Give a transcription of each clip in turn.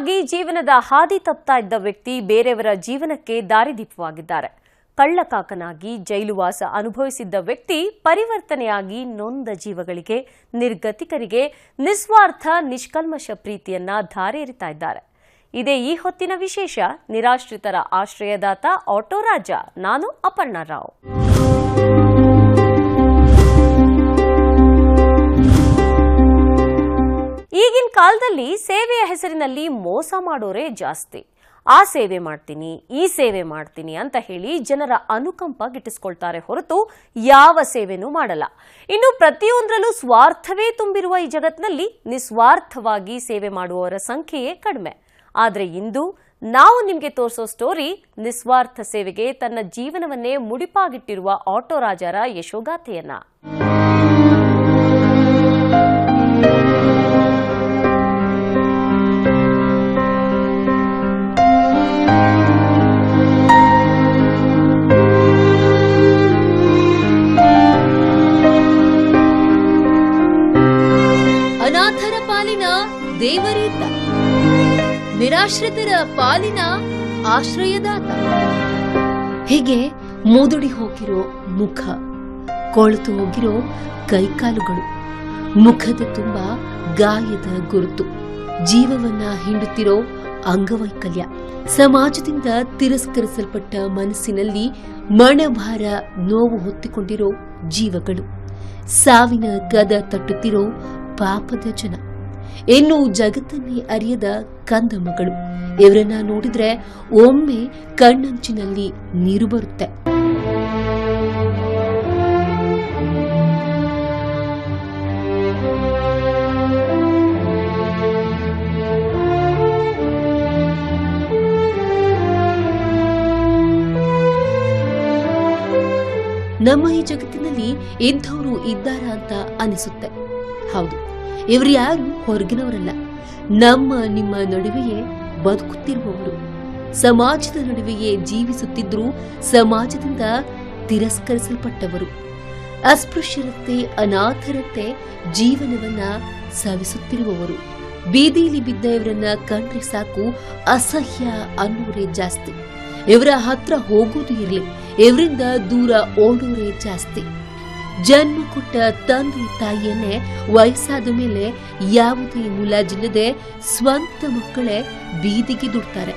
ಕಳ್ಳನಾಗಿ ಜೀವನದ ಹಾದಿ ತಪ್ತಾ ಇದ್ದ ವ್ಯಕ್ತಿ ಬೇರೆಯವರ ಜೀವನಕ್ಕೆ ದಾರಿದೀಪವಾಗಿದ್ದಾರೆ. ಕಳ್ಳಕಾಕನಾಗಿ ಜೈಲುವಾಸ ಅನುಭವಿಸಿದ್ದ ವ್ಯಕ್ತಿ ಪರಿವರ್ತನೆಯಾಗಿ ನೊಂದ ಜೀವಗಳಿಗೆ, ನಿರ್ಗತಿಕರಿಗೆ ನಿಸ್ವಾರ್ಥ, ನಿಷ್ಕಲ್ಮಶ ಪ್ರೀತಿಯನ್ನ ಧಾರೆ ಎರಿತಾ ಇದ್ದಾರೆ. ಇದೇ ಈ ಹೊತ್ತಿನ ವಿಶೇಷ, ನಿರಾಶ್ರಿತರ ಆಶ್ರಯದಾತ ಆಟೋ ರಾಜ ನಾನು ಅಪರ್ಣಾ ರಾವ್. ಈಗಿನ ಕಾಲದಲ್ಲಿ ಸೇವೆಯ ಹೆಸರಿನಲ್ಲಿ ಮೋಸ ಮಾಡೋರೇ ಜಾಸ್ತಿ. ಆ ಸೇವೆ ಮಾಡ್ತೀನಿ, ಈ ಸೇವೆ ಮಾಡ್ತೀನಿ ಅಂತ ಹೇಳಿ ಜನರ ಅನುಕಂಪ ಗಿಟ್ಟಿಸ್ಕೊಳ್ತಾರೆ ಹೊರತು ಯಾವ ಸೇವೆನೂ ಮಾಡಲ್ಲ. ಇನ್ನು ಪ್ರತಿಯೊಂದರಲ್ಲೂ ಸ್ವಾರ್ಥವೇ ತುಂಬಿರುವ ಈ ಜಗತ್ತಿನಲ್ಲಿ ನಿಸ್ವಾರ್ಥವಾಗಿ ಸೇವೆ ಮಾಡುವವರ ಸಂಖ್ಯೆಯೇ ಕಡಿಮೆ. ಆದರೆ ಇಂದು ನಾವು ನಿಮಗೆ ತೋರಿಸೋ ಸ್ಟೋರಿ ನಿಸ್ವಾರ್ಥ ಸೇವೆಗೆ ತನ್ನ ಜೀವನವನ್ನೇ ಮುಡಿಪಾಗಿಟ್ಟಿರುವ ಆಟೋ ರಾಜರ ಯಶೋಗಾಥೆಯನ್ನ. ದೇವರೀತ ನಿರಾಶ್ರಿತರ ಪಾಲಿನ ಆಶ್ರಯದಾತ. ಹೀಗೆ ಮೂದುಡಿ ಹೋಗಿರೋ ಮುಖ, ಕೊಳೆತು ಹೋಗಿರೋ ಕೈಕಾಲುಗಳು, ಮುಖದ ತುಂಬ ಗಾಯದ ಗುರುತು, ಜೀವವನ್ನ ಹಿಂಡುತ್ತಿರೋ ಅಂಗವೈಕಲ್ಯ, ಸಮಾಜದಿಂದ ತಿರಸ್ಕರಿಸಲ್ಪಟ್ಟ ಮನಸ್ಸಿನಲ್ಲಿ ಮಣಭಾರ ನೋವು ಹೊತ್ತಿಕೊಂಡಿರೋ ಜೀವಗಳು, ಸಾವಿನ ಗದ ತಟ್ಟುತ್ತಿರೋ ಪಾಪದ ಜನ. ಇನ್ನು ಜಗತ್ತನ್ನೇ ಅರಿಯದ ಕಂದಮಗಳು ಇವರನ್ನ ನೋಡಿದ್ರೆ ಒಮ್ಮೆ ಕಣ್ಣಂಚಿನಲ್ಲಿ ನೀರು ಬರುತ್ತೆ. ನಮ್ಮ ಈ ಜಗತ್ತಿನಲ್ಲಿ ಇಂಥವ್ರು ಇದ್ದಾರಾ ಅಂತ ಅನಿಸುತ್ತೆ. ಹೌದು. ಇವರು ಯಾರು? ಹೊರಗಿನವರಲ್ಲ. ನಮ್ಮ, ನಿಮ್ಮ ನಡುವೆಯೇ ಬದುಕುತ್ತಿರುವವರು. ಸಮಾಜದ ನಡುವೆಯೇ ಜೀವಿಸುತ್ತಿದ್ರು ಸಮಾಜದಿಂದ ತಿರಸ್ಕರಿಸಲ್ಪಟ್ಟವರು. ಅಸ್ಪೃಶ್ಯರತೆ ಅನಾಥರತೆ ಜೀವನವನ್ನ ಸವಿಸುತ್ತಿರುವವರು ಬೀದಿಯಲ್ಲಿ ಬಿದ್ದ ಇವರನ್ನ ಕಂಡ್ರೆ ಸಾಕು ಅಸಹ್ಯ ಅನ್ನೋರೇ ಜಾಸ್ತಿ. ಇವರ ಹತ್ರ ಹೋಗೋದು ಇರಲಿ. ಇವರಿಂದ ದೂರ ಓಡೋರೇ ಜಾಸ್ತಿ. ಜನ್ಮ ಕೊಟ್ಟ ತಂದೆ ತಾಯಿಯನ್ನೇ ವಯಸ್ಸಾದ ಮೇಲೆ ಯಾವುದೇ ಮುಲಾಜಿಲ್ಲದೆ ಸ್ವಂತ ಮಕ್ಕಳೇ ಬೀದಿಗೆ ದುಡ್ತಾರೆ.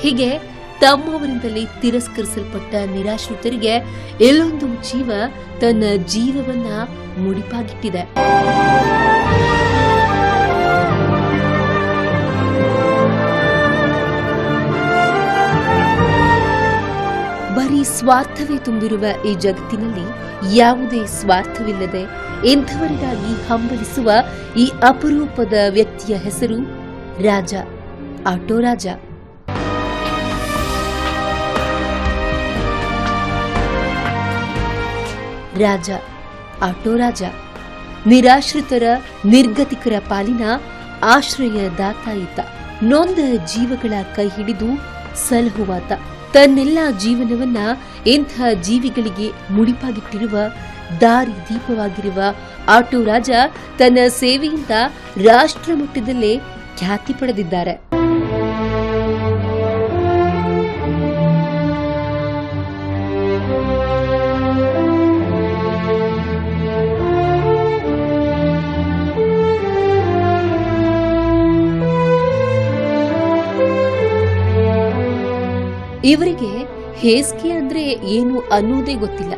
ಹೀಗೆ ತಮ್ಮವರಿಂದಲೇ ತಿರಸ್ಕರಿಸಲ್ಪಟ್ಟ ನಿರಾಶ್ರಿತರಿಗೆ ಎಲ್ಲೊಂದು ಜೀವ ತನ್ನ ಜೀವವನ್ನ ಮುಡಿಪಾಗಿಟ್ಟಿದೆ. ಸ್ವಾರ್ಥವೇ ತುಂಬಿರುವ ಈ ಜಗತ್ತಿನಲ್ಲಿ ಯಾವುದೇ ಸ್ವಾರ್ಥವಿಲ್ಲದೆ ಇಂಥವರಿಗಾಗಿ ಹಂಬಲಿಸುವ ಈ ಅಪರೂಪದ ವ್ಯಕ್ತಿಯ ಹೆಸರು ರಾಜ, ಆಟೋ ರಾಜ. ರಾಜ, ಆಟೋ ರಾಜ. ನಿರಾಶ್ರಿತರ, ನಿರ್ಗತಿಕರ ಪಾಲಿನ ಆಶ್ರಯದಾತ ಈತ ನೊಂದ ಜೀವಗಳ ಕೈ ಹಿಡಿದು ಸಲಹುವಾತ. ತನ್ನೆಲ್ಲ ಜೀವನವನ್ನ ಇಂಥ ಜೀವಿಗಳಿಗೆ ಮುಡಿಪಾಗಿಟ್ಟಿರುವ ದಾರಿ ದೀಪವಾಗಿರುವ ಆಟೋ ರಾಜ ತನ್ನ ಸೇವೆಯಿಂದ ರಾಷ್ಟ್ರ ಮಟ್ಟದಲ್ಲೇ ಖ್ಯಾತಿ ಪಡೆದಿದ್ದಾರೆ. ಇವರಿಗೆ ಹೇಸಿಗೆ ಅಂದ್ರೆ ಏನು ಅನ್ನೋದೇ ಗೊತ್ತಿಲ್ಲ.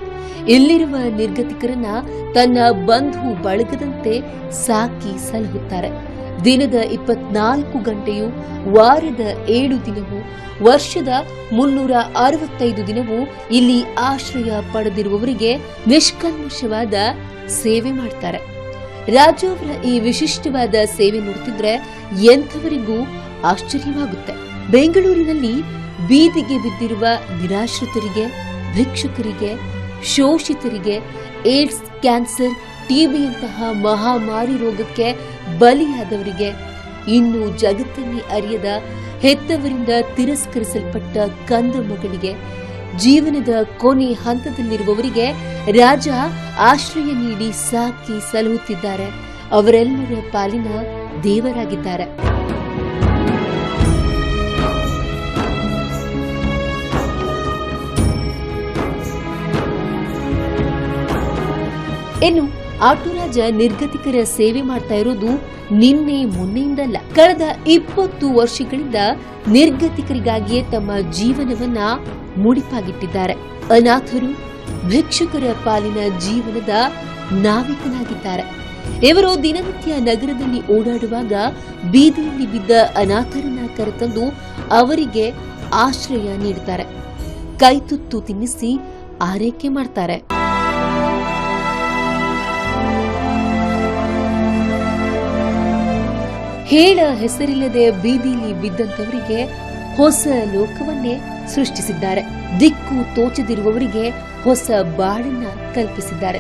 ಇಲ್ಲಿರುವ ನಿರ್ಗತಿಕರನ್ನ ತನ್ನ ಬಂಧು ಬಳಗದಂತೆ ಸಾಕಿ ಸಲಹುತ್ತಾರೆ ದಿನದ ಇಪ್ಪತ್ನಾಲ್ಕು ಗಂಟೆಯು ವಾರದ ಏಳು ದಿನವೂ, ವರ್ಷದ ಮುನ್ನೂರ ಅರವತ್ತೈದು ದಿನವೂ ಇಲ್ಲಿ ಆಶ್ರಯ ಪಡೆದಿರುವವರಿಗೆ ನಿಷ್ಕಲ್ಮಶವಾದ ಸೇವೆ ಮಾಡ್ತಾರೆ. ರಾಜು ಈ ವಿಶಿಷ್ಟವಾದ ಸೇವೆ ನೋಡ್ತಿದ್ರೆ ಎಂಥವರಿಗೂ ಆಶ್ಚರ್ಯವಾಗುತ್ತೆ. ಬೆಂಗಳೂರಿನಲ್ಲಿ ಬೀದಿಗೆ ಬಿದ್ದಿರುವ ನಿರಾಶ್ರಿತರಿಗೆ, ಭಿಕ್ಷುಕರಿಗೆ, ಶೋಷಿತರಿಗೆ, ಏಡ್ಸ್, ಕ್ಯಾನ್ಸರ್, ಟಿಬಿಯಂತಹ ಮಹಾಮಾರಿ ರೋಗಕ್ಕೆ ಬಲಿಯಾದವರಿಗೆ ಇನ್ನು ಜಗತ್ತನ್ನೇ ಅರಿಯದ ಹೆತ್ತವರಿಂದ ತಿರಸ್ಕರಿಸಲ್ಪಟ್ಟ ಕಂದ ಮಗಳಿಗೆ, ಜೀವನದ ಕೊನೆ ಹಂತದಲ್ಲಿರುವವರಿಗೆ ರಾಜ ಆಶ್ರಯ ನೀಡಿ ಸಾಕಿ ಸಲಹುತ್ತಿದ್ದಾರೆ ಅವರೆಲ್ಲರ ಪಾಲಿನ ದೇವರಾಗಿದ್ದಾರೆ. ಇನ್ನು ಆಟೋರಾಜ ನಿರ್ಗತಿಕರ ಸೇವೆ ಮಾಡ್ತಾ ಇರೋದು ನಿನ್ನೆ ಮೊನ್ನೆಯಿಂದಲ್ಲ. ಕಳೆದ ಇಪ್ಪತ್ತು ವರ್ಷಗಳಿಂದ ನಿರ್ಗತಿಕರಿಗಾಗಿಯೇ ತಮ್ಮ ಜೀವನವನ್ನ ಮುಡಿಪಾಗಿಟ್ಟಿದ್ದಾರೆ. ಅನಾಥರು, ಭಿಕ್ಷುಕರ ಪಾಲಿನ ಜೀವನದ ನಾವಿಕನಾಗಿದ್ದಾರೆ. ಇವರು ದಿನನಿತ್ಯ ನಗರದಲ್ಲಿ ಓಡಾಡುವಾಗ ಬೀದಿಯಲ್ಲಿ ಬಿದ್ದ ಅನಾಥರನ್ನ ಕರೆತಂದು ಅವರಿಗೆ ಆಶ್ರಯ ನೀಡುತ್ತಾರೆ ಕೈತುತ್ತು ತಿನ್ನಿಸಿ ಆರೈಕೆ ಮಾಡ್ತಾರೆ. ಹೇಳ ಹೆಸರಿಲ್ಲದೆ ಬೀದಿಲಿ ಬಿದ್ದಂತವರಿಗೆ ಹೊಸ ಲೋಕವನ್ನೇ ಸೃಷ್ಟಿಸಿದ್ದಾರೆ. ದಿಕ್ಕು ತೋಚದಿರುವವರಿಗೆ ಹೊಸ ಬಾಳನ್ನ ಕಲ್ಪಿಸಿದ್ದಾರೆ.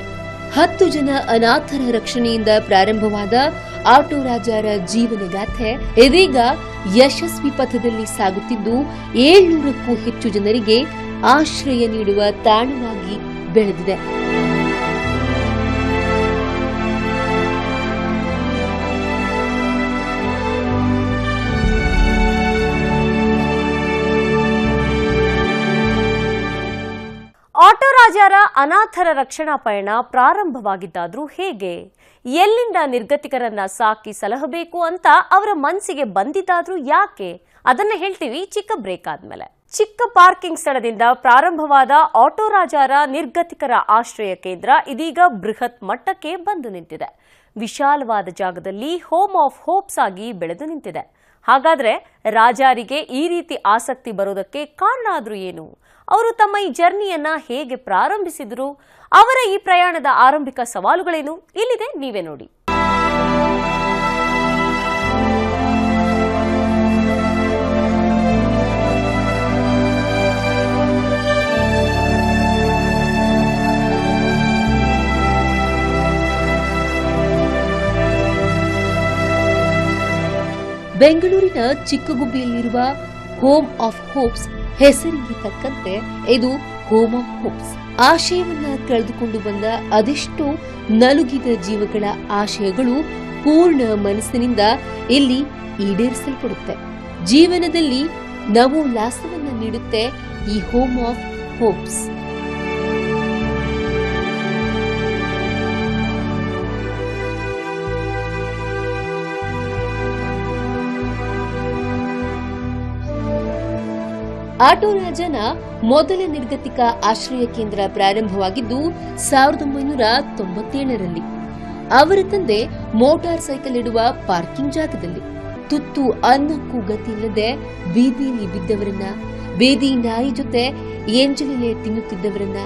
ಹತ್ತು ಜನ ಅನಾಥರ ರಕ್ಷಣೆಯಿಂದ ಪ್ರಾರಂಭವಾದ ಆಟೋ ರಾಜರ ಜೀವನಗಾಥೆ ಇದೀಗ ಯಶಸ್ವಿ ಪಥದಲ್ಲಿ ಸಾಗುತ್ತಿದ್ದು, ಏಳ್ನೂರಕ್ಕೂ ಹೆಚ್ಚು ಜನರಿಗೆ ಆಶ್ರಯ ನೀಡುವ ತಾಣವಾಗಿ ಬೆಳೆದಿದೆ. ಅನಾಥರ ರಕ್ಷಣಾ ಪಯಣ ಪ್ರಾರಂಭವಾಗಿದ್ದಾದ್ರೂ ಹೇಗೆ? ಎಲ್ಲಿಂದ ನಿರ್ಗತಿಕರನ್ನ ಸಾಕಿ ಸಲಹಬೇಕು ಅಂತ ಅವರ ಮನಸ್ಸಿಗೆ ಬಂದಿದ್ದಾದ್ರೂ ಯಾಕೆ? ಅದನ್ನ ಹೇಳ್ತೀವಿ ಚಿಕ್ಕ ಬ್ರೇಕ್ ಆದ್ಮೇಲೆ. ಚಿಕ್ಕ ಪಾರ್ಕಿಂಗ್ ಸ್ಥಳದಿಂದ ಪ್ರಾರಂಭವಾದ ಆಟೋ ರಾಜಾರ ನಿರ್ಗತಿಕರ ಆಶ್ರಯ ಕೇಂದ್ರ ಇದೀಗ ಬೃಹತ್ ಮಟ್ಟಕ್ಕೆ ಬಂದು ನಿಂತಿದೆ. ವಿಶಾಲವಾದ ಜಾಗದಲ್ಲಿ ಹೋಮ್ ಆಫ್ ಹೋಪ್ಸ್ ಆಗಿ ಬೆಳೆದು ನಿಂತಿದೆ. ಹಾಗಾದ್ರೆ ರಾಜಾರಿಗೆ ಈ ರೀತಿ ಆಸಕ್ತಿ ಬರೋದಕ್ಕೆ ಕಾರಣ ಆದ್ರೂ ಏನು? ಅವರು ತಮ್ಮ ಈ ಜರ್ನಿಯನ್ನ ಹೇಗೆ ಪ್ರಾರಂಭಿಸಿದರು, ಅವರ ಈ ಪ್ರಯಾಣದ ಆರಂಭಿಕ ಸವಾಲುಗಳೇನು, ಇಲ್ಲಿದೆ ನೀವೇ ನೋಡಿ. ಬೆಂಗಳೂರಿನ ಚಿಕ್ಕಗುಬ್ಬಿಯಲ್ಲಿರುವ ಹೋಮ್ ಆಫ್ ಹೋಪ್ಸ್ ಹೆಸರಿಗೆ ತಕ್ಕಂತೆ ಇದು ಹೋಮ್ ಆಫ್ ಹೋಪ್ಸ್. ಆಶಯವನ್ನ ಕಳೆದುಕೊಂಡು ಬಂದ ಅದೆಷ್ಟೋ ನಲುಗಿದ ಜೀವಗಳ ಆಶಯಗಳು ಪೂರ್ಣ ಮನಸ್ಸಿನಿಂದ ಇಲ್ಲಿ ಈಡೇರಿಸಲ್ಪಡುತ್ತೆ. ಜೀವನದಲ್ಲಿ ನವೋಲ್ಲಾಸವನ್ನ ನೀಡುತ್ತೆ ಈ ಹೋಮ್ ಆಫ್ ಹೋಪ್ಸ್. ಆಟೋ ರಾಜನ ಮೊದಲ ನಿರ್ಗತಿಕ ಆಶ್ರಯ ಕೇಂದ್ರ ಪ್ರಾರಂಭವಾಗಿದ್ದು ಸಾವಿರದ ಒಂಬೈನೂರ ತೊಂಬತ್ತೇಳರಲ್ಲಿ. ಅವರ ತಂದೆ ಮೋಟಾರ್ ಸೈಕಲ್ ಇಡುವ ಪಾರ್ಕಿಂಗ್ ಜಾಗದಲ್ಲಿ. ತುತ್ತು ಅನ್ನಕ್ಕೂ ಗತಿಯಿಲ್ಲದೆ ಬೀದಿಯಲ್ಲಿ ಬಿದ್ದವರನ್ನ, ಬೀದಿ ನಾಯಿ ಜೊತೆ ಏಂಜಲಿಲೆ ತಿನ್ನುತ್ತಿದ್ದವರನ್ನ,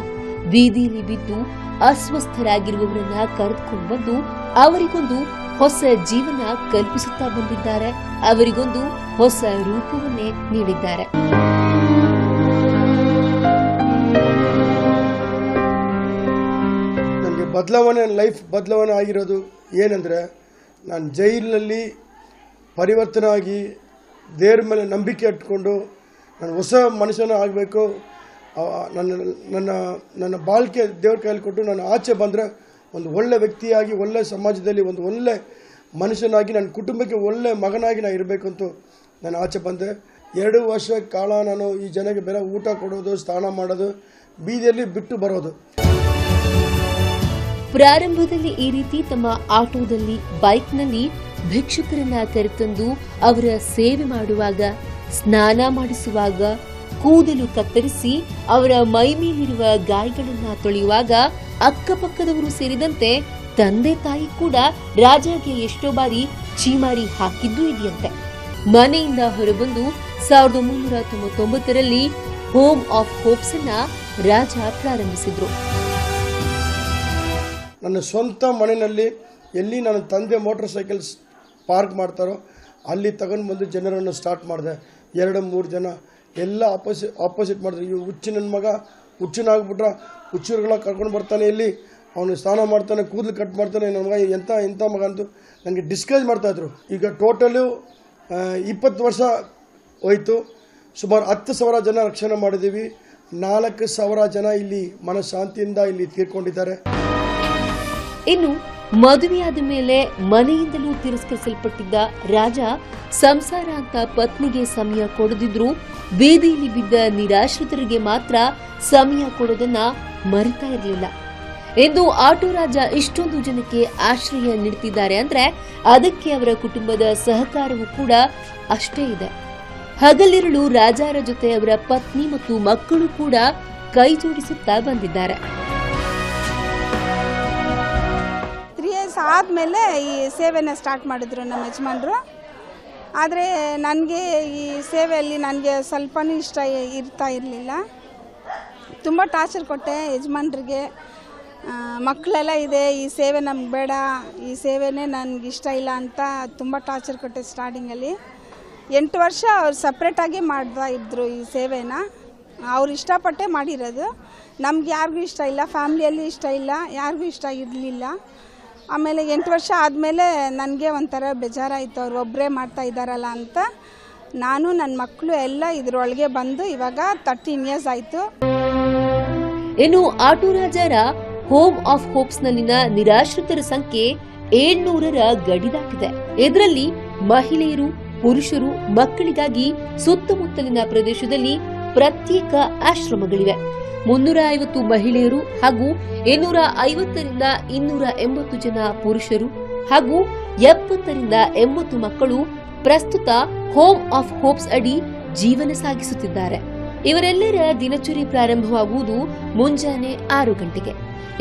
ಬೀದಿಯಲ್ಲಿ ಬಿದ್ದು ಅಸ್ವಸ್ಥರಾಗಿರುವವರನ್ನ ಕರೆದುಕೊಂಡು ಬಂದು ಅವರಿಗೊಂದು ಹೊಸ ಜೀವನ ಕಲ್ಪಿಸುತ್ತಾ ಬಂದಿದ್ದಾರೆ. ಅವರಿಗೊಂದು ಹೊಸ ರೂಪವನ್ನೇ ನೀಡಿದ್ದಾರೆ. ಬದಲಾವಣೆ ಲೈಫ್ ಬದಲಾವಣೆ ಆಗಿರೋದು ಏನಂದರೆ ನಾನು ಜೈಲಿನಲ್ಲಿ ಪರಿವರ್ತನೆ ಆಗಿ ದೇವ್ರ ಮೇಲೆ ನಂಬಿಕೆ ಇಟ್ಕೊಂಡು ನಾನು ಹೊಸ ಮನುಷ್ಯನ ಆಗಬೇಕು. ನನ್ನ ನನ್ನ ನನ್ನ ಬಾಳ್ಕೆ ದೇವ್ರ ಕೈಯಲ್ಲಿ ಕೊಟ್ಟು ನಾನು ಆಚೆ ಬಂದರೆ ಒಂದು ಒಳ್ಳೆ ವ್ಯಕ್ತಿಯಾಗಿ, ಒಳ್ಳೆ ಸಮಾಜದಲ್ಲಿ ಒಂದು ಒಳ್ಳೆ ಮನುಷ್ಯನಾಗಿ, ನನ್ನ ಕುಟುಂಬಕ್ಕೆ ಒಳ್ಳೆ ಮಗನಾಗಿ ನಾನು ಇರಬೇಕು ನಾನು ಆಚೆ ಬಂದೆ. ಎರಡು ವರ್ಷ ಕಾಲ ನಾನು ಈ ಜನಕ್ಕೆ ಬೇರೆ ಊಟ ಕೊಡೋದು, ಸ್ನಾನ ಮಾಡೋದು, ಬೀದಿಯಲ್ಲಿ ಬಿಟ್ಟು ಬರೋದು. ಪ್ರಾರಂಭದಲ್ಲಿ ಈ ರೀತಿ ತಮ್ಮ ಆಟೋದಲ್ಲಿ, ಬೈಕ್ನಲ್ಲಿ ಭಿಕ್ಷುಕರನ್ನ ಕರೆತಂದು ಅವರ ಸೇವೆ ಮಾಡುವಾಗ, ಸ್ನಾನ ಮಾಡಿಸುವಾಗ ಕೂದಲು ಕತ್ತರಿಸಿ ಅವರ ಮೈ ಮೇಲಿರುವ ಗಾಯಗಳನ್ನ ತೊಳೆಯುವಾಗ ಅಕ್ಕಪಕ್ಕದವರು ಸೇರಿದಂತೆ ತಂದೆ ತಾಯಿ ಕೂಡ ರಾಜಾಗೆ ಎಷ್ಟೋ ಬಾರಿ ಚೀಮಾರಿ ಹಾಕಿದ್ದು ಇದೆಯಂತೆ. ಮನೆಯಿಂದ ಹೊರಬಂದು ಸಾವಿರದ ಒಂಬೈನೂರ ತೊಂಬತ್ತೊಂಬತ್ತರಲ್ಲಿ ಹೋಮ್ ಆಫ್ ಹೋಪ್ಸ್ ಅನ್ನ ರಾಜ ಪ್ರಾರಂಭಿಸಿದ್ರು. ನನ್ನ ಸ್ವಂತ ಮನೆಯಲ್ಲಿ ಎಲ್ಲಿ ನನ್ನ ತಂದೆ ಮೋಟ್ರ್ ಸೈಕಲ್ಸ್ ಪಾರ್ಕ್ ಮಾಡ್ತಾರೋ, ಅಲ್ಲಿ ತಗೊಂಡು ಬಂದು ಜನರನ್ನು ಸ್ಟಾರ್ಟ್ ಮಾಡಿದೆ. ಎರಡು, ಮೂರು ಜನ ಎಲ್ಲ ಆಪೋಸಿ ಆಪೋಸಿಟ್ ಮಾಡಿದ್ರು ಇವು ಹುಚ್ಚು ನನ್ನ ಮಗ ಹುಚ್ಚನಾಗ್ಬಿಟ್ರ ಹುಚ್ಚರುಗಳ ಕರ್ಕೊಂಡು ಬರ್ತಾನೆ ಇಲ್ಲಿ. ಅವನು ಸ್ನಾನ ಮಾಡ್ತಾನೆ, ಕೂದಲು ಕಟ್ ಮಾಡ್ತಾನೆ. ನನ್ನ ಮಗ ಎಂಥ ಎಂಥ ಮಗ ಅಂತ ನನಗೆ ಡಿಸ್ಕರೇಜ್ ಮಾಡ್ತಾಯಿದ್ರು ಈಗ ಟೋಟಲು ಇಪ್ಪತ್ತು ವರ್ಷ ಹೋಯಿತು. ಸುಮಾರು ಹತ್ತು ಸಾವಿರ ಜನ ರಕ್ಷಣೆ ಮಾಡಿದ್ದೀವಿ. ನಾಲ್ಕು ಸಾವಿರ ಜನ ಇಲ್ಲಿ ಮನಃಶಾಂತಿಯಿಂದ ಇಲ್ಲಿ ತೀರ್ಕೊಂಡಿದ್ದಾರೆ. ಇನ್ನು ಮದುವೆಯಾದ ಮೇಲೆ ಮನೆಯಿಂದಲೂ ತಿರಸ್ಕರಿಸಲ್ಪಟ್ಟಿದ್ದ ರಾಜ ಸಂಸಾರ ಅಂತ ಪತ್ನಿಗೆ ಸಮಯ ಕೊಡದಿದ್ರು ಬೀದಿಯಲ್ಲಿ ಬಿದ್ದ ನಿರಾಶ್ರಿತರಿಗೆ ಮಾತ್ರ ಸಮಯ ಕೊಡೋದನ್ನ ಮರಿತಾ ಇರಲಿಲ್ಲ. ಇಂದು ಆಟೋ ರಾಜ ಇಷ್ಟೊಂದು ಜನಕ್ಕೆ ಆಶ್ರಯ ನೀಡುತ್ತಿದ್ದಾರೆ ಅಂದ್ರೆ ಅದಕ್ಕೆ ಅವರ ಕುಟುಂಬದ ಸಹಕಾರವೂ ಕೂಡ ಅಷ್ಟೇ ಇದೆ. ಹಗಲಿರುಳು ರಾಜಾರ ಜೊತೆ ಅವರ ಪತ್ನಿ ಮತ್ತು ಮಕ್ಕಳು ಕೂಡ ಕೈ ಜೋಡಿಸುತ್ತಾ ಬಂದಿದ್ದಾರೆ. ಆದಮೇಲೆ ಈ ಸೇವೆನ ಸ್ಟಾರ್ಟ್ ಮಾಡಿದ್ರು ನಮ್ಮ ಯಜಮಾನರು. ಆದರೆ ನನಗೆ ಈ ಸೇವೆಯಲ್ಲಿ ನನಗೆ ಸ್ವಲ್ಪನೂ ಇಷ್ಟ ಇರ್ತಾ ಇರಲಿಲ್ಲ. ತುಂಬ ಟಾರ್ಚರ್ ಕೊಟ್ಟೆ ಯಜಮಾನ್ರಿಗೆ. ಮಕ್ಕಳೆಲ್ಲ ಇದೆ, ಈ ಸೇವೆ ನಮ್ಗೆ ಬೇಡ, ಈ ಸೇವೆನೇ ನನಗೆ ಇಷ್ಟ ಇಲ್ಲ ಅಂತ ತುಂಬ ಟಾರ್ಚರ್ ಕೊಟ್ಟೆ ಸ್ಟಾರ್ಟಿಂಗಲ್ಲಿ ಎಂಟು ವರ್ಷ ಅವ್ರು ಸಪ್ರೇಟಾಗಿ ಮಾಡ್ತಾ ಇದ್ದರು ಈ ಸೇವೆನ. ಅವ್ರು ಇಷ್ಟಪಟ್ಟೆ ಮಾಡಿರೋದು. ನಮ್ಗೆ ಯಾರಿಗೂ ಇಷ್ಟ ಇಲ್ಲ ಫ್ಯಾಮ್ಲಿಯಲ್ಲಿ ಇಷ್ಟ ಇಲ್ಲ, ಯಾರಿಗೂ ಇಷ್ಟ ಇರಲಿಲ್ಲ. ಆಮೇಲೆ ಎಂಟು ವರ್ಷ ಆದಮೇಲೆ ನನಗೆ ಒಂಥರ ಬೇಜಾರಾಯಿತು. ಅವ್ರು ಒಬ್ಬರೇ ಮಾಡ್ತಾ ಇದ್ದಾರಲ್ಲ ಅಂತ. ನಾನು ನನ್ನ ಮಕ್ಕಳು ಎಲ್ಲ ಇದರೊಳಗೆ ಬಂದು ಇವಾಗ ತರ್ಟೀನ್ ಇಯರ್ಸ್ ಆಯಿತು. ಇನ್ನು ಆಟೋ ರಾಜರ ಹೋಮ್ ಆಫ್ ಹೋಪ್ಸ್ ನಲ್ಲಿನ ನಿರಾಶ್ರಿತರ ಸಂಖ್ಯೆ ಏಳ್ನೂರರ ಗಡಿ ದಾಟಿದೆ ಇದರಲ್ಲಿ ಮಹಿಳೆಯರು, ಪುರುಷರು, ಮಕ್ಕಳಿಗಾಗಿ ಸುತ್ತಮುತ್ತಲಿನ ಪ್ರದೇಶದಲ್ಲಿ ಪ್ರತ್ಯೇಕ ಆಶ್ರಮಗಳಿವೆ. ಮುನ್ನೂರ ಐವತ್ತು ಮಹಿಳೆಯರು ಹಾಗೂ ಇನ್ನೂರ ಐವತ್ತರಿಂದ ಇನ್ನೂರ ಎಂಬತ್ತು ಜನ ಪುರುಷರು ಹಾಗೂ ಎಪ್ಪತ್ತರಿಂದ ಎಂಬತ್ತು ಮಕ್ಕಳು ಪ್ರಸ್ತುತ ಹೋಮ್ ಆಫ್ ಹೋಪ್ಸ್ ಅಡಿ ಜೀವನ ಸಾಗಿಸುತ್ತಿದ್ದಾರೆ. ಇವರೆಲ್ಲರ ದಿನಚರಿ ಪ್ರಾರಂಭವಾಗುವುದು ಮುಂಜಾನೆ ಆರು ಗಂಟೆಗೆ.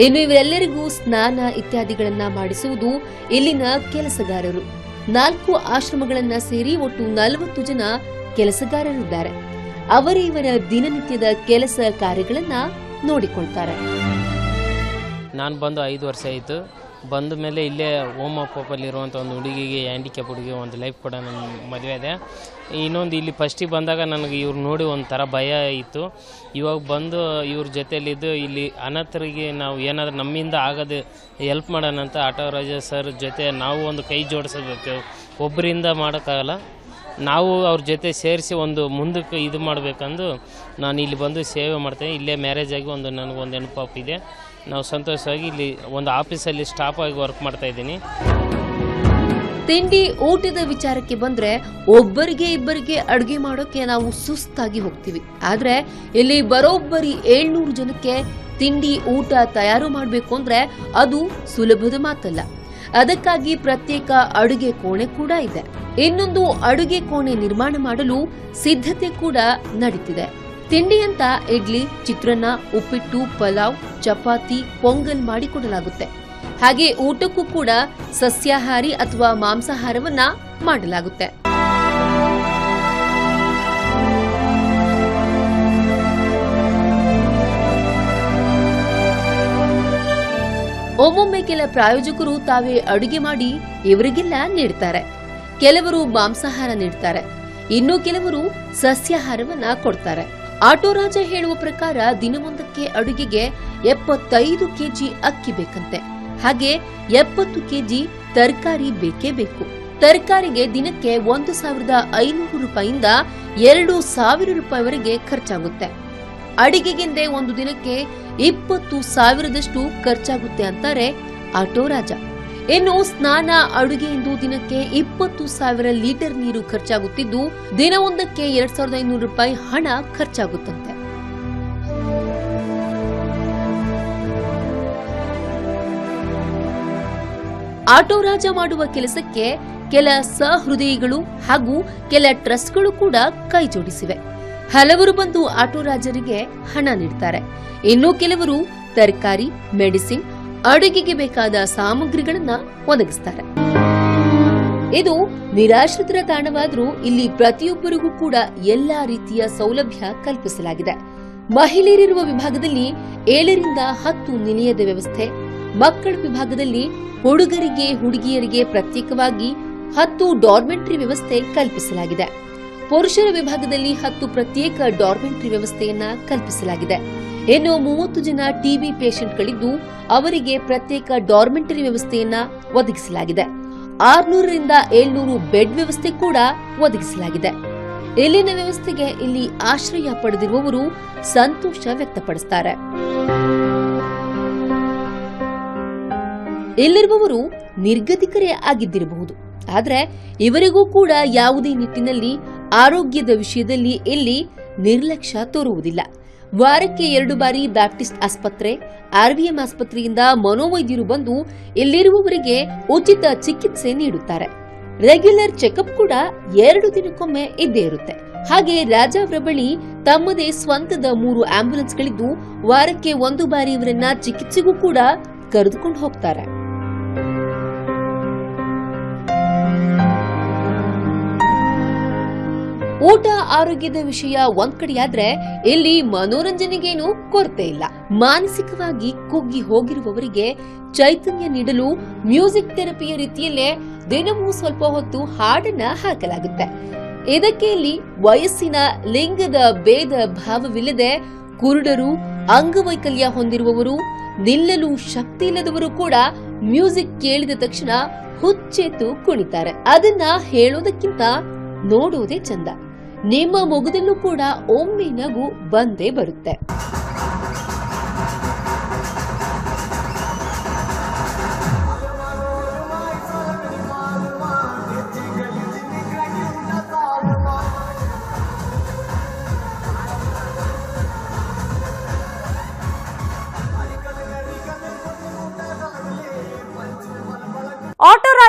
ಇನ್ನು ಇವರೆಲ್ಲರಿಗೂ ಸ್ನಾನ ಇತ್ಯಾದಿಗಳನ್ನ ಮಾಡಿಸುವುದು ಇಲ್ಲಿನ ಕೆಲಸಗಾರರು. ನಾಲ್ಕು ಆಶ್ರಮಗಳನ್ನ ಸೇರಿ ಒಟ್ಟು ನಲವತ್ತು ಜನ ಕೆಲಸಗಾರರಿದ್ದಾರೆ. ಅವರೇ ಇವರ ದಿನನಿತ್ಯದ ಕೆಲಸ ಕಾರ್ಯಗಳನ್ನ ನೋಡಿಕೊಳ್ತಾರೆ. ನಾನು ಬಂದು ಐದು ವರ್ಷ ಆಯಿತು. ಬಂದ ಮೇಲೆ ಇಲ್ಲೇ ಓಮ್ ಅಪ್ಪಲ್ಲಿ ಇರುವಂಥ ಒಂದು ಹುಡುಗಿಗೆ ಹ್ಯಾಂಡಿಕ್ಯಾಪ್ ಹುಡುಗಿ ಒಂದು ಲೈಫ್ ಕೂಡ ನನ್ನ ಮದುವೆ ಇದೆ. ಇನ್ನೊಂದು ಇಲ್ಲಿ ಫಸ್ಟಿಗೆ ಬಂದಾಗ ನನಗೆ ಇವ್ರು ನೋಡಿ ಒಂಥರ ಭಯ ಇತ್ತು. ಇವಾಗ ಬಂದು ಇವ್ರ ಜೊತೆಯಲ್ಲಿದ್ದು ಇಲ್ಲಿ ಅನಾಥರಿಗೆ ನಾವು ಏನಾದರೂ ನಮ್ಮಿಂದ ಆಗದೆ ಹೆಲ್ಪ್ ಮಾಡೋಣ ಅಂತ ಆಟೋ ರಾಜ ಸರ್ ಜೊತೆ ನಾವು ಒಂದು ಕೈ ಜೋಡಿಸಬೇಕು. ಒಬ್ಬರಿಂದ ಮಾಡೋಕ್ಕಾಗಲ್ಲ. ನಾವು ಅವ್ರ ಜೊತೆ ಸೇರಿಸಿ ಒಂದು ಮುಂದಕ್ಕೆ ಇದು ಮಾಡಬೇಕಂದು ನಾನು ಇಲ್ಲಿ ಬಂದು ಸೇವೆ ಮಾಡ್ತೇನೆ. ಇಲ್ಲೇ ಮ್ಯಾರೇಜ್ ಆಗಿ ಒಂದು ನನಗೊಂದು ಹೆಣ್ಣು ಪಾಪ ಇದೆ. ನಾವು ಸಂತೋಷವಾಗಿ ಇಲ್ಲಿ ಒಂದು ಆಫೀಸಲ್ಲಿ ಸ್ಟಾಫ್ ಆಗಿ ವರ್ಕ್ ಮಾಡ್ತಾ ಇದ್ದೀನಿ. ತಿಂಡಿ ಊಟದ ವಿಚಾರಕ್ಕೆ ಬಂದ್ರೆ ಒಬ್ಬರಿಗೆ ಇಬ್ಬರಿಗೆ ಅಡುಗೆ ಮಾಡೋಕೆ ನಾವು ಸುಸ್ತಾಗಿ ಹೋಗ್ತೀವಿ. ಆದ್ರೆ ಇಲ್ಲಿ ಬರೋಬ್ಬರಿ ಏಳ್ನೂರು ಜನಕ್ಕೆ ತಿಂಡಿ ಊಟ ತಯಾರು ಮಾಡಬೇಕು ಅಂದ್ರೆ ಅದು ಸುಲಭದ ಮಾತಲ್ಲ. ಅದಕ್ಕಾಗಿ ಪ್ರತ್ಯೇಕ ಅಡುಗೆ ಕೋಣೆ ಕೂಡ ಇದೆ. ಇನ್ನೊಂದು ಅಡುಗೆ ಕೋಣೆ ನಿರ್ಮಾಣ ಮಾಡಲು ಸಿದ್ಧತೆ ಕೂಡ ನಡೀತಿದೆ. ತಿಂಡಿ ಅಂತ ಇಡ್ಲಿ, ಚಿತ್ರಾನ್ನ, ಉಪ್ಪಿಟ್ಟು, ಪಲಾವ್, ಚಪಾತಿ, ಪೊಂಗಲ್ ಮಾಡಿಕೊಡಲಾಗುತ್ತೆ ಹಾಗೆ ಊಟಕ್ಕೂ ಕೂಡ ಸಸ್ಯಾಹಾರಿ ಅಥವಾ ಮಾಂಸಾಹಾರವನ್ನ ಮಾಡಲಾಗುತ್ತೆ. ಒಮ್ಮೊಮ್ಮೆ ಕೆಲ ಪ್ರಾಯೋಜಕರು ತಾವೇ ಅಡುಗೆ ಮಾಡಿ ಇವರಿಗೆಲ್ಲ ನೀಡ್ತಾರೆ. ಕೆಲವರು ಮಾಂಸಾಹಾರ ನೀಡ್ತಾರೆ. ಇನ್ನು ಕೆಲವರು ಸಸ್ಯಾಹಾರವನ್ನ ಕೊಡ್ತಾರೆ. ಆಟೋ ರಾಜ ಹೇಳುವ ಪ್ರಕಾರ ದಿನವೊಂದಕ್ಕೆ ಅಡುಗೆಗೆ ಎಪ್ಪತ್ತೈದು ಕೆಜಿ ಅಕ್ಕಿ ಬೇಕಂತೆ. ಹಾಗೆ ಎಪ್ಪತ್ತು ಕೆಜಿ ತರಕಾರಿ ಬೇಕೇ ಬೇಕು. ತರಕಾರಿಗೆ ದಿನಕ್ಕೆ ಒಂದು ಸಾವಿರದ ಐನೂರು ರೂಪಾಯಿಂದ ಎರಡು ಸಾವಿರ ರೂಪಾಯಿವರೆಗೆ ಖರ್ಚಾಗುತ್ತೆ. ಅಡಿಗೆಗೆಂದೇ ಒಂದು ದಿನಕ್ಕೆ ಇಪ್ಪತ್ತು ಸಾವಿರದಷ್ಟು ಖರ್ಚಾಗುತ್ತೆ ಅಂತಾರೆ ಆಟೋ ರಾಜ ಇನ್ನು ಸ್ನಾನ ಅಡುಗೆ ಎಂದು ದಿನಕ್ಕೆ ಇಪ್ಪತ್ತು ಸಾವಿರ ಲೀಟರ್ ನೀರು ಖರ್ಚಾಗುತ್ತಿದ್ದು, ದಿನವೊಂದಕ್ಕೆ ಎರಡ್ ಸಾವಿರದ ಐನೂರು ರೂಪಾಯಿ ಹಣ ಖರ್ಚಾಗುತ್ತಂತೆ. ಆಟೋ ರಾಜ ಮಾಡುವ ಕೆಲಸಕ್ಕೆ ಕೆಲ ಸಹೃದಯಿಗಳು ಹಾಗೂ ಕೆಲ ಟ್ರಸ್ಟ್ಗಳು ಕೂಡ ಕೈ ಜೋಡಿಸಿವೆ ಹಲವರು ಬಂದು ಆಟೋ ರಾಜರಿಗೆ ಹಣ ನೀಡ್ತಾರೆ. ಇನ್ನು ಕೆಲವರು ತರಕಾರಿ, ಮೆಡಿಸಿನ್, ಅಡುಗೆಗೆ ಬೇಕಾದ ಸಾಮಗ್ರಿಗಳನ್ನ ಒದಗಿಸ್ತಾರೆ. ಇದು ನಿರಾಶ್ರಿತರ ತಾಣವಾದರೂ ಇಲ್ಲಿ ಪ್ರತಿಯೊಬ್ಬರಿಗೂ ಕೂಡ ಎಲ್ಲಾ ರೀತಿಯ ಸೌಲಭ್ಯ ಕಲ್ಪಿಸಲಾಗಿದೆ. ಮಹಿಳೆಯರಿರುವ ವಿಭಾಗದಲ್ಲಿ ಏಳರಿಂದ ಹತ್ತು ನಿಲಯದ ವ್ಯವಸ್ಥೆ, ಮಕ್ಕಳ ವಿಭಾಗದಲ್ಲಿ ಹುಡುಗರಿಗೆ, ಹುಡುಗಿಯರಿಗೆ ಪ್ರತ್ಯೇಕವಾಗಿ ಹತ್ತು ಡಾರ್ಮೆಂಟ್ರಿ ವ್ಯವಸ್ಥೆ ಕಲ್ಪಿಸಲಾಗಿದೆ. ಪುರುಷರ ವಿಭಾಗದಲ್ಲಿ ಹತ್ತು ಪ್ರತ್ಯೇಕ ಡಾರ್ಮೆಂಟ್ರಿ ವ್ಯವಸ್ಥೆಯನ್ನ ಕಲ್ಪಿಸಲಾಗಿದೆ. ಇನ್ನು ಮೂವತ್ತು ಜನ ಟಿಬಿ ಪೇಷಂಟ್ಗಳಿದ್ದು ಅವರಿಗೆ ಪ್ರತ್ಯೇಕ ಡಾರ್ಮೆಂಟರಿ ವ್ಯವಸ್ಥೆಯನ್ನ ಒದಗಿಸಲಾಗಿದೆ. ಆರ್ನೂರರಿಂದ ಏಳ್ನೂರು ಬೆಡ್ ವ್ಯವಸ್ಥೆ ಕೂಡ ಒದಗಿಸಲಾಗಿದೆ. ಇಲ್ಲಿನ ವ್ಯವಸ್ಥೆಗೆ ಇಲ್ಲಿ ಆಶ್ರಯ ಪಡೆದಿರುವವರು ಸಂತೋಷ ವ್ಯಕ್ತಪಡಿಸುತ್ತಾರೆ ಇಲ್ಲಿರುವವರು ನಿರ್ಗತಿಕರೇ ಆಗಿದ್ದಿರಬಹುದು. ಆದರೆ ಇವರಿಗೂ ಕೂಡ ಯಾವುದೇ ನಿಟ್ಟಿನಲ್ಲಿ ಆರೋಗ್ಯದ ವಿಷಯದಲ್ಲಿ ಇಲ್ಲಿ ನಿರ್ಲಕ್ಷ್ಯ ತೋರುವುದಿಲ್ಲ. ವಾರಕ್ಕೆ ಎರಡು ಬಾರಿ ಬ್ಯಾಪ್ಟಿಸ್ಟ್ ಆಸ್ಪತ್ರೆ, ಆರ್ವಿಎಂ ಆಸ್ಪತ್ರೆಯಿಂದ ಮನೋವೈದ್ಯರು ಬಂದು ಇಲ್ಲಿರುವವರಿಗೆ ಉಚಿತ ಚಿಕಿತ್ಸೆ ನೀಡುತ್ತಾರೆ. ರೆಗ್ಯುಲರ್ ಚೆಕಪ್ ಕೂಡ ಎರಡು ದಿನಕ್ಕೊಮ್ಮೆ ಇದ್ದೇ ಇರುತ್ತೆ. ಹಾಗೆ ರಾಜಾವ್ರ ಬಳಿ ತಮ್ಮದೇ ಸ್ವಂತದ ಮೂರು ಆಂಬ್ಯುಲೆನ್ಸ್ಗಳಿದ್ದು ವಾರಕ್ಕೆ ಒಂದು ಬಾರಿ ಇವರನ್ನ ಚಿಕಿತ್ಸೆಗೂ ಕೂಡ ಕರೆದುಕೊಂಡು ಹೋಗ್ತಾರೆ. ಊಟ ಆರೋಗ್ಯದ ವಿಷಯ ಒಂದ್ ಕಡೆಯಾದ್ರೆ ಇಲ್ಲಿ ಮನೋರಂಜನೆಗೇನು ಕೊರತೆ ಇಲ್ಲ. ಮಾನಸಿಕವಾಗಿ ಕುಗ್ಗಿ ಹೋಗಿರುವವರಿಗೆ ಚೈತನ್ಯ ನೀಡಲು ಮ್ಯೂಸಿಕ್ ಥೆರಪಿಯ ರೀತಿಯಲ್ಲೇ ದಿನವೂ ಸ್ವಲ್ಪ ಹೊತ್ತು ಹಾಡನ್ನ ಹಾಕಲಾಗುತ್ತೆ. ಇದಕ್ಕೆ ಇಲ್ಲಿ ವಯಸ್ಸಿನ ಲಿಂಗದ ಭೇದ ಭಾವವಿಲ್ಲದೆ ಕುರುಡರು, ಅಂಗವೈಕಲ್ಯ ಹೊಂದಿರುವವರು, ನಿಲ್ಲಲು ಶಕ್ತಿ ಇಲ್ಲದವರು ಕೂಡ ಮ್ಯೂಸಿಕ್ ಕೇಳಿದ ತಕ್ಷಣ ಹುಚ್ಚೆತ್ತು ಕುಣಿತಾರೆ. ಅದನ್ನ ಹೇಳೋದಕ್ಕಿಂತ ನೋಡುವುದೇ ಚಂದ. ನಿಮ್ಮ ಮಗುದಲ್ಲೂ ಕೂಡ ಒಮ್ಮೆ ನಗು ಬಂದೇ ಬರುತ್ತೆ.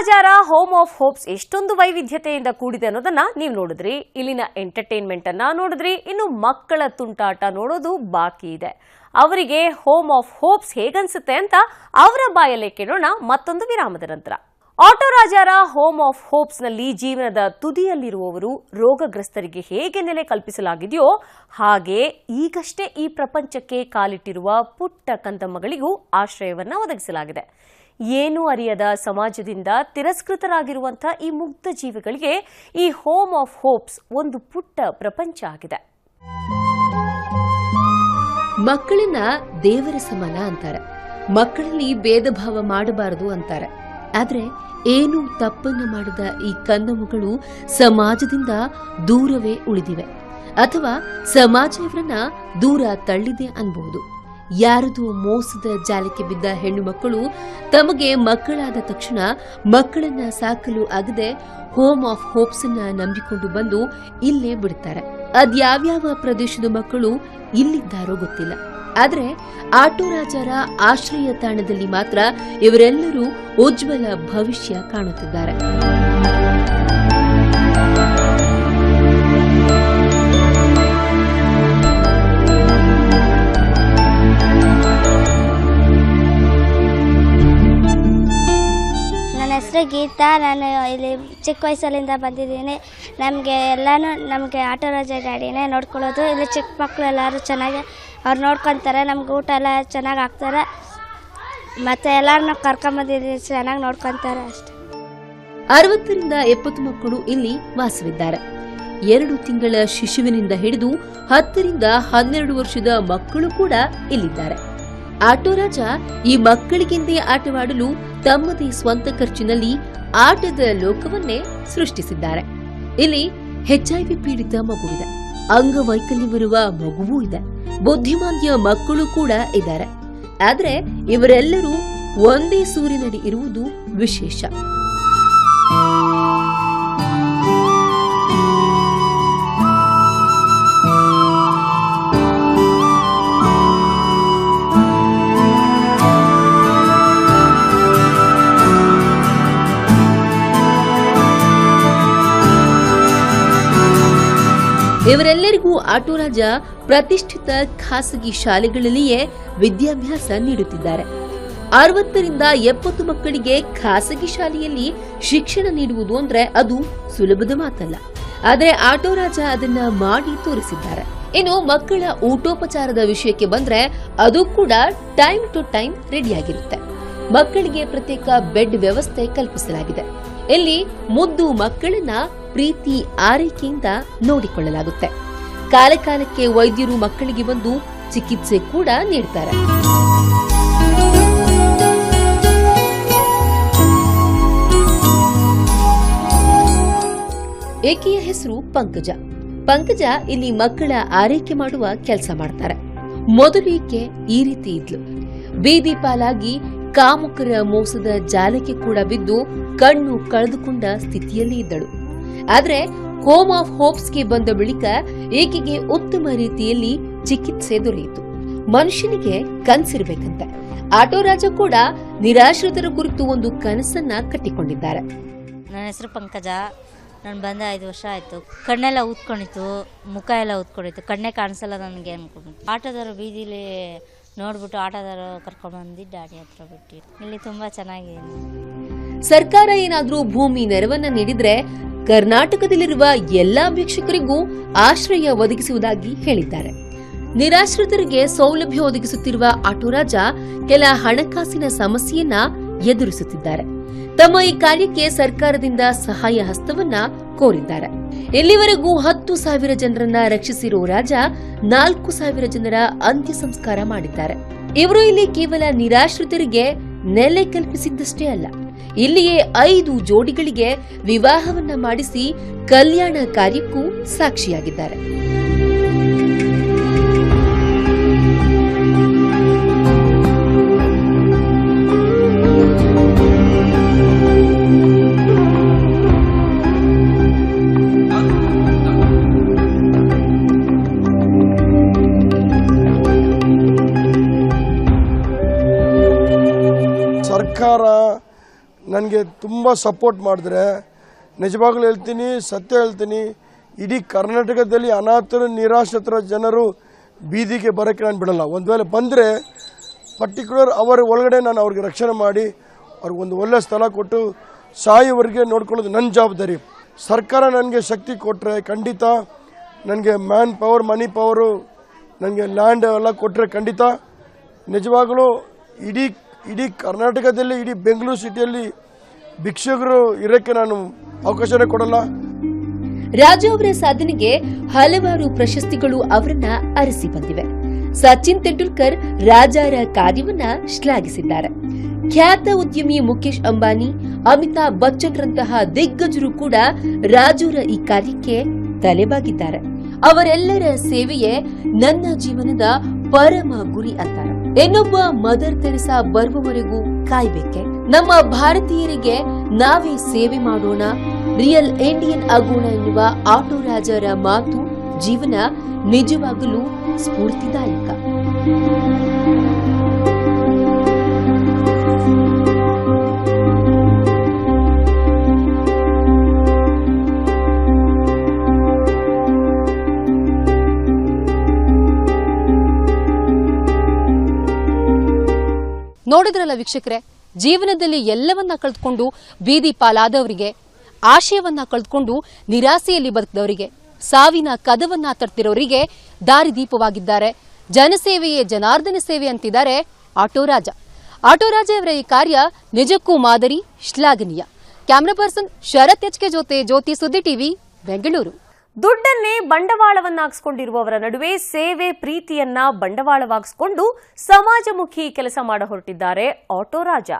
ರಾಜಾರ ಹೋಮ್ ಆಫ್ ಹೋಪ್ಸ್ ಎಷ್ಟೊಂದು ವೈವಿಧ್ಯತೆಯಿಂದ ಕೂಡಿದೆ ಅನ್ನೋದನ್ನ ನೀವು ನೋಡಿದ್ರಿ. ಇಲ್ಲಿನ ಎಂಟರ್ಟೈನ್ಮೆಂಟ್ ಅನ್ನ ನೋಡಿದ್ರಿ. ಇನ್ನು ಮಕ್ಕಳ ತುಂಟಾಟ ನೋಡೋದು ಬಾಕಿ ಇದೆ. ಅವರಿಗೆ ಹೋಮ್ ಆಫ್ ಹೋಪ್ಸ್ ಹೇಗನ್ಸುತ್ತೆ ಅಂತ ಅವರ ಬಾಯಲ್ಲೇ ಕೇಳೋಣ ಮತ್ತೊಂದು ವಿರಾಮದ ನಂತರ. ಆಟೋ ರಾಜಾರ ಹೋಮ್ ಆಫ್ ಹೋಪ್ಸ್ನಲ್ಲಿ ಜೀವನದ ತುದಿಯಲ್ಲಿರುವವರು ರೋಗಗ್ರಸ್ತರಿಗೆ ಹೇಗೆ ನೆಲೆ ಕಲ್ಪಿಸಲಾಗಿದೆಯೋ ಹಾಗೆ ಈಗಷ್ಟೇ ಈ ಪ್ರಪಂಚಕ್ಕೆ ಕಾಲಿಟ್ಟಿರುವ ಪುಟ್ಟ ಕಂದಮ್ಮಗಳಿಗೂ ಆಶ್ರಯವನ್ನ ಒದಗಿಸಲಾಗಿದೆ. ಏನೂ ಅರಿಯದ ಸಮಾಜದಿಂದ ತಿರಸ್ಕೃತರಾಗಿರುವಂಥ ಈ ಮುಗ್ಧ ಜೀವಿಗಳಿಗೆ ಈ ಹೋಮ್ ಆಫ್ ಹೋಪ್ಸ್ ಒಂದು ಪುಟ್ಟ ಪ್ರಪಂಚ ಆಗಿದೆ. ಮಕ್ಕಳನ್ನ ದೇವರ ಸಮಾನ ಅಂತಾರೆ. ಮಕ್ಕಳಲ್ಲಿ ಭೇದ ಭಾವ ಮಾಡಬಾರದು ಅಂತಾರೆ. ಆದ್ರೆ ಏನೂ ತಪ್ಪನ್ನ ಮಾಡದ ಈ ಕಂದಮಗಳು ಸಮಾಜದಿಂದ ದೂರವೇ ಉಳಿದಿವೆ. ಅಥವಾ ಸಮಾಜ ಇವರನ್ನ ದೂರ ತಳ್ಳಿದೆ ಅನ್ಬಹುದು. ಯಾರದು ಮೋಸದ ಜಾಲಕ್ಕೆ ಬಿದ್ದ ಹೆಣ್ಣು ಮಕ್ಕಳು ತಮಗೆ ಮಕ್ಕಳಾದ ತಕ್ಷಣ ಮಕ್ಕಳನ್ನ ಸಾಕಲು ಆಗದೆ ಹೋಮ್ ಆಫ್ ಹೋಪ್ಸ್ ಅನ್ನ ನಂಬಿಕೊಂಡು ಬಂದು ಇಲ್ಲೇ ಬಿಡ್ತಾರೆ. ಅದ್ಯಾವ್ಯಾವ ಪ್ರದೇಶದ ಮಕ್ಕಳು ಇಲ್ಲಿದ್ದಾರೋ ಗೊತ್ತಿಲ್ಲ. ಆದ್ರೆ ಆಟೋ ರಾಜರ ಆಶ್ರಯ ತಾಣದಲ್ಲಿ ಮಾತ್ರ ಇವರೆಲ್ಲರೂ ಉಜ್ವಲ ಭವಿಷ್ಯ ಕಾಣುತ್ತಿದ್ದಾರೆ. ಹೆಸರು ಗೀತಾ ನಾನು ಇಲ್ಲಿ ಚಿಕ್ಕ ವಯಸ್ಸಲ್ಲಿಂದ ಬಂದಿದ್ದೀನಿ. ನಮಗೆ ಎಲ್ಲನೂ ನಮಗೆ ಆಟೋ ರಾಜ ಗಾಡಿನೇ ನೋಡ್ಕೊಳ್ಳೋದು. ಇಲ್ಲಿ ಚಿಕ್ಕ ಮಕ್ಕಳು ಎಲ್ಲರೂ ಚೆನ್ನಾಗಿ ಅವ್ರು ನೋಡ್ಕೊತಾರೆ. ನಮ್ಗೆ ಊಟ ಎಲ್ಲ ಚೆನ್ನಾಗಿ ಹಾಕ್ತಾರೆ. ಮತ್ತು ಎಲ್ಲರನ್ನೂ ಕರ್ಕೊಂಬಂದಿದ್ದೀನಿ ಚೆನ್ನಾಗಿ ನೋಡ್ಕೊತಾರೆ ಅಷ್ಟೆ. ಅರವತ್ತರಿಂದ ಎಪ್ಪತ್ತು ಮಕ್ಕಳು ಇಲ್ಲಿ ವಾಸವಿದ್ದಾರೆ. ಎರಡು ತಿಂಗಳ ಶಿಶುವಿನಿಂದ ಹಿಡಿದು ಹತ್ತರಿಂದ ಹನ್ನೆರಡು ವರ್ಷದ ಮಕ್ಕಳು ಕೂಡ ಇಲ್ಲಿದ್ದಾರೆ. ಆಟೋ ರಾಜ ಈ ಮಕ್ಕಳಿಗೆಂದೇ ಆಟವಾಡಲು ತಮ್ಮದೇ ಸ್ವಂತ ಖರ್ಚಿನಲ್ಲಿ ಆಟದ ಲೋಕವನ್ನೇ ಸೃಷ್ಟಿಸಿದ್ದಾರೆ. ಇಲ್ಲಿ ಹೆಚ್ಐವಿ ಪೀಡಿತ ಮಗುವಿದೆ ಅಂಗವೈಕಲ್ಯವಿರುವ ಮಗುವೂ ಇದೆ. ಬುದ್ಧಿಮಾಂದ್ಯ ಮಕ್ಕಳು ಕೂಡ ಇದ್ದಾರೆ. ಆದರೆ ಇವರೆಲ್ಲರೂ ಒಂದೇ ಸೂರಿನಡಿ ಇರುವುದು ವಿಶೇಷ. ಇವರೆಲ್ಲರಿಗೂ ಆಟೋ ರಾಜ ಪ್ರತಿಷ್ಠಿತ ಖಾಸಗಿ ಶಾಲೆಗಳಲ್ಲಿಯೇ ವಿದ್ಯಾಭ್ಯಾಸ ನೀಡುತ್ತಿದ್ದಾರೆ. ಅರವತ್ತರಿಂದ ಎಪ್ಪತ್ತು ಮಕ್ಕಳಿಗೆ ಖಾಸಗಿ ಶಾಲೆಯಲ್ಲಿ ಶಿಕ್ಷಣ ನೀಡುವುದು ಅಂದ್ರೆ ಅದು ಸುಲಭದ ಮಾತಲ್ಲ. ಆದರೆ ಆಟೋ ರಾಜ ಅದನ್ನ ಮಾಡಿ ತೋರಿಸಿದ್ದಾರೆ. ಇನ್ನು ಮಕ್ಕಳ ಊಟೋಪಚಾರದ ವಿಷಯಕ್ಕೆ ಬಂದ್ರೆ ಅದು ಕೂಡ ಟೈಮ್ ಟು ಟೈಮ್ ರೆಡಿಯಾಗಿರುತ್ತೆ. ಮಕ್ಕಳಿಗೆ ಪ್ರತ್ಯೇಕ ಬೆಡ್ ವ್ಯವಸ್ಥೆ ಕಲ್ಪಿಸಲಾಗಿದೆ. ಇಲ್ಲಿ ಮುದ್ದು ಮಕ್ಕಳನ್ನ ಪ್ರೀತಿ ಆರೈಕೆಯಿಂದ ನೋಡಿಕೊಳ್ಳಲಾಗುತ್ತೆ. ಕಾಲಕಾಲಕ್ಕೆ ವೈದ್ಯರು ಮಕ್ಕಳಿಗೆ ಬಂದು ಚಿಕಿತ್ಸೆ ಕೂಡ ನೀಡ್ತಾರೆ. ಏಕೆಯ ಹೆಸರು ಪಂಕಜ. ಪಂಕಜ ಇಲ್ಲಿ ಮಕ್ಕಳ ಆರೈಕೆ ಮಾಡುವ ಕೆಲಸ ಮಾಡ್ತಾರೆ. ಮೊದಲು ಈಕೆ ಈ ರೀತಿ ಇದ್ಲು. ಬೀದಿ ಪಾಲಾಗಿ ಕಾಮುಕರ ಮೋಸದ ಜಾಲಕ್ಕೆ ಕೂಡ ಬಿದ್ದು ಕಣ್ಣು ಕಳೆದುಕೊಂಡ ಸ್ಥಿತಿಯಲ್ಲಿ ಇದ್ದಳು. ಆದ್ರೆ ಹೋಮ್ ಆಫ್ ಹೋಪ್ಸ್ಗೆ ಬಂದ ಬಳಿಕ ಈಕೆಗೆ ಉತ್ತಮ ರೀತಿಯಲ್ಲಿ ಚಿಕಿತ್ಸೆ ದೊರೆಯಿತು. ಮನುಷ್ಯನಿಗೆ ಕನ್ಸಿರ್ಬೇಕಂತೆ. ಆಟೋ ರಾಜ ಕೂಡ ನಿರಾಶ್ರಿತರ ಕುರಿತು ಒಂದು ಕನಸನ್ನ ಕಟ್ಟಿಕೊಂಡಿದ್ದಾರೆ. ನನ್ನ ಹೆಸರು ಪಂಕಜ. ನಾನು ಬಂದ ಐದು ವರ್ಷ ಆಯಿತು. ಕಣ್ಣೆಲ್ಲ ಊದ್ಕೊಂಡಿತ್ತು. ಮುಖ ಎಲ್ಲ ಊದ್ಕೊಂಡಿತ್ತು. ಕಣ್ಣೇ ಕಾಣಿಸಲ್ಲ ನನಗೆ ಅನ್ಕೊಂಡು ಆಟೋದವರು ಬೀದಿಲಿ ನೋಡ್ಬಿಟ್ಟು ಆಟೋದವರು ಕರ್ಕೊಂಡ್ಬಂದು ಡ್ಯಾಡಿ ಹತ್ರ ಬಿಟ್ಟು ಇಲ್ಲಿ ತುಂಬ ಚೆನ್ನಾಗಿದೆ. ಸರ್ಕಾರ ಏನಾದ್ರೂ ಭೂಮಿ ನೆರವನ್ನ ನೀಡಿದ್ರೆ ಕರ್ನಾಟಕದಲ್ಲಿರುವ ಎಲ್ಲಾ ಭಿಕ್ಷುಕರಿಗೂ ಆಶ್ರಯ ಒದಗಿಸುವುದಾಗಿ ಹೇಳಿದ್ದಾರೆ. ನಿರಾಶ್ರಿತರಿಗೆ ಸೌಲಭ್ಯ ಒದಗಿಸುತ್ತಿರುವ ಆಟೋ ರಾಜ ಕೆಲ ಹಣಕಾಸಿನ ಸಮಸ್ಯೆಯನ್ನ ಎದುರಿಸುತ್ತಿದ್ದಾರೆ. ತಮ್ಮ ಈ ಕಾರ್ಯಕ್ಕೆ ಸರ್ಕಾರದಿಂದ ಸಹಾಯ ಹಸ್ತವನ್ನ ಕೋರಿದ್ದಾರೆ. ಇಲ್ಲಿವರೆಗೂ ಹತ್ತು ಸಾವಿರ ಜನರನ್ನ ರಕ್ಷಿಸಿರುವ ರಾಜ ನಾಲ್ಕು ಸಾವಿರ ಜನರ ಅಂತ್ಯ ಸಂಸ್ಕಾರ ಮಾಡಿದ್ದಾರೆ. ಇವರು ಇಲ್ಲಿ ಕೇವಲ ನಿರಾಶ್ರಿತರಿಗೆ ನೆಲೆ ಕಲ್ಪಿಸಿದ್ದಷ್ಟೇ ಅಲ್ಲ. ಇಲ್ಲಿಯೇ ಐದು ಜೋಡಿಗಳಿಗೆ ವಿವಾಹವನ್ನ ಮಾಡಿಸಿ ಕಲ್ಯಾಣ ಕಾರ್ಯಕ್ಕೂ ಸಾಕ್ಷಿಯಾಗಿದ್ದಾರೆ. ಸರ್ಕಾರ ನನಗೆ ತುಂಬ ಸಪೋರ್ಟ್ ಮಾಡಿದ್ರೆ, ನಿಜವಾಗ್ಲೂ ಹೇಳ್ತೀನಿ, ಸತ್ಯ ಹೇಳ್ತೀನಿ, ಇಡೀ ಕರ್ನಾಟಕದಲ್ಲಿ ಅನಾಥರು, ನಿರಾಶ್ರಿತರ ಜನರು ಬೀದಿಗೆ ಬರೋಕ್ಕೆ ನಾನು ಬಿಡಲ್ಲ. ಒಂದು ವೇಳೆ ಬಂದರೆ ಪರ್ಟಿಕ್ಯುಲರ್ ಅವರ ಒಳಗಡೆ ನಾನು ಅವ್ರಿಗೆ ರಕ್ಷಣೆ ಮಾಡಿ, ಅವ್ರಿಗೆ ಒಂದು ಒಳ್ಳೆ ಸ್ಥಳ ಕೊಟ್ಟು ಸಾಯುವವರಿಗೆ ನೋಡ್ಕೊಳ್ಳೋದು ನನ್ನ ಜವಾಬ್ದಾರಿ. ಸರ್ಕಾರ ನನಗೆ ಶಕ್ತಿ ಕೊಟ್ಟರೆ ಖಂಡಿತ, ನನಗೆ ಮ್ಯಾನ್ ಪವರ್ ಮನಿ ಪವರು ನನಗೆ ಲ್ಯಾಂಡ್ ಎಲ್ಲ ಕೊಟ್ಟರೆ ಖಂಡಿತ. ನಿಜವಾಗಲೂ ಇಡೀ ಇಡೀ ಕರ್ನಾಟಕದಲ್ಲಿ, ಇಡೀ ಬೆಂಗಳೂರು ಸಿಟಿಯಲ್ಲಿ ಭಿಕ್ಷುಕರು ಇರಕ್ಕೆ ನಾನು ಅವಕಾಶನೇ ಕೊಡಲ್ಲ. ರಾಜು ಅವರ ಸಾಧನೆಗೆ ಹಲವಾರು ಪ್ರಶಸ್ತಿಗಳು ಅವರನ್ನ ಅರಸಿ ಬಂದಿವೆ. ಸಚಿನ್ ತೆಂಡೂಲ್ಕರ್ ರಾಜಾರ ಕಾರ್ಯವನ್ನ ಶ್ಲಾಘಿಸಿದ್ದಾರೆ. ಖ್ಯಾತ ಉದ್ಯಮಿ ಮುಖೇಶ್ ಅಂಬಾನಿ, ಅಮಿತಾಬ್ ಬಚ್ಚನ್ರಂತಹ ದಿಗ್ಗಜರು ಕೂಡ ರಾಜೂರ ಈ ಕಾರ್ಯಕ್ಕೆ ತಲೆಬಾಗಿದ್ದಾರೆ. ಅವರೆಲ್ಲರ ಸೇವೆಯೇ ನನ್ನ ಜೀವನದ ಪರಮ ಗುರಿ ಅಂತಾರೆ. ಇನ್ನೊಬ್ಬ ಮದರ್ ತೆರೆಸಾ ಬರುವವರೆಗೂ ಕಾಯ್ಬೇಕೆ? ನಮ್ಮ ಭಾರತೀಯರಿಗೆ ನಾವೇ ಸೇವೆ ಮಾಡೋಣ. ರಿಯಲ್ ಇಂಡಿಯನ್ ಆಗೋಣ ಎನ್ನುವ ಆಟೋ ರಾಜರ ಮಾತು ಜೀವನ ನಿಜವಾಗಲೂ ಸ್ಫೂರ್ತಿದಾಯಕ. ನೋಡಿದ್ರಲ್ಲ ವೀಕ್ಷಕರೇ, ಜೀವನದಲ್ಲಿ ಎಲ್ಲವನ್ನ ಕಳೆದುಕೊಂಡು ಬೀದಿ ಪಾಲಾದವರಿಗೆ, ಆಶಯವನ್ನ ಕಳೆದುಕೊಂಡು ನಿರಾಸೆಯಲ್ಲಿ ಬದುಕಿದವರಿಗೆ, ಸಾವಿನ ಕದವನ್ನ ತರ್ತಿರೋರಿಗೆ ದಾರಿದೀಪವಾಗಿದ್ದಾರೆ ಜನಸೇವೆಯೇ ಜನಾರ್ದನ ಸೇವೆ ಅಂತಿದ್ದಾರೆ ಆಟೋ ರಾಜ. ಆಟೋ ರಾಜ ಅವರ ಈ ಕಾರ್ಯ ನಿಜಕ್ಕೂ ಮಾದರಿ ಶ್ಲಾಘನೀಯ. ಕ್ಯಾಮ್ರಾ ಪರ್ಸನ್ ಶರತ್ ಎಚ್ಕೆ ಜೊತೆ ಜ್ಯೋತಿ ಸುದ್ದಿ ಟಿವಿ, ಬೆಂಗಳೂರು. ದುಡ್ಡನ್ನೇ ಬಂಡವಾಳವನ್ನಾಗಿಸಿಕೊಂಡಿರುವವರ ನಡುವೆ ಸೇವೆ ಪ್ರೀತಿಯನ್ನ ಬಂಡವಾಳವಾಗಿಸಿಕೊಂಡು ಸಮಾಜಮುಖಿ ಕೆಲಸ ಮಾಡ ಹೊರಟಿದ್ದಾರೆ ಆಟೋ ರಾಜ.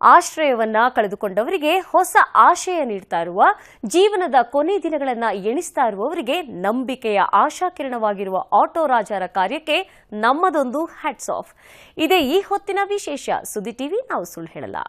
ಆಶ್ರಯವನ್ನ ಕಳೆದುಕೊಂಡವರಿಗೆ ಹೊಸ ಆಶಯ ನೀಡ್ತಾ ಇರುವ, ಜೀವನದ ಕೊನೆ ದಿನಗಳನ್ನ ಎಣಿಸ್ತಾ ಇರುವವರಿಗೆ ನಂಬಿಕೆಯ ಆಶಾಕಿರಣವಾಗಿರುವ ಆಟೋ ರಾಜರ ಕಾರ್ಯಕ್ಕೆ ನಮ್ಮದೊಂದು ಹ್ಯಾಟ್ಸ್ ಆಫ್ ಇದೇ ಈ ಹೊತ್ತಿನ ವಿಶೇಷ ಸುದ್ದಿ ಟಿವಿ, ನಾವು ಸುಳ್ಳು ಹೇಳಲ್ಲ.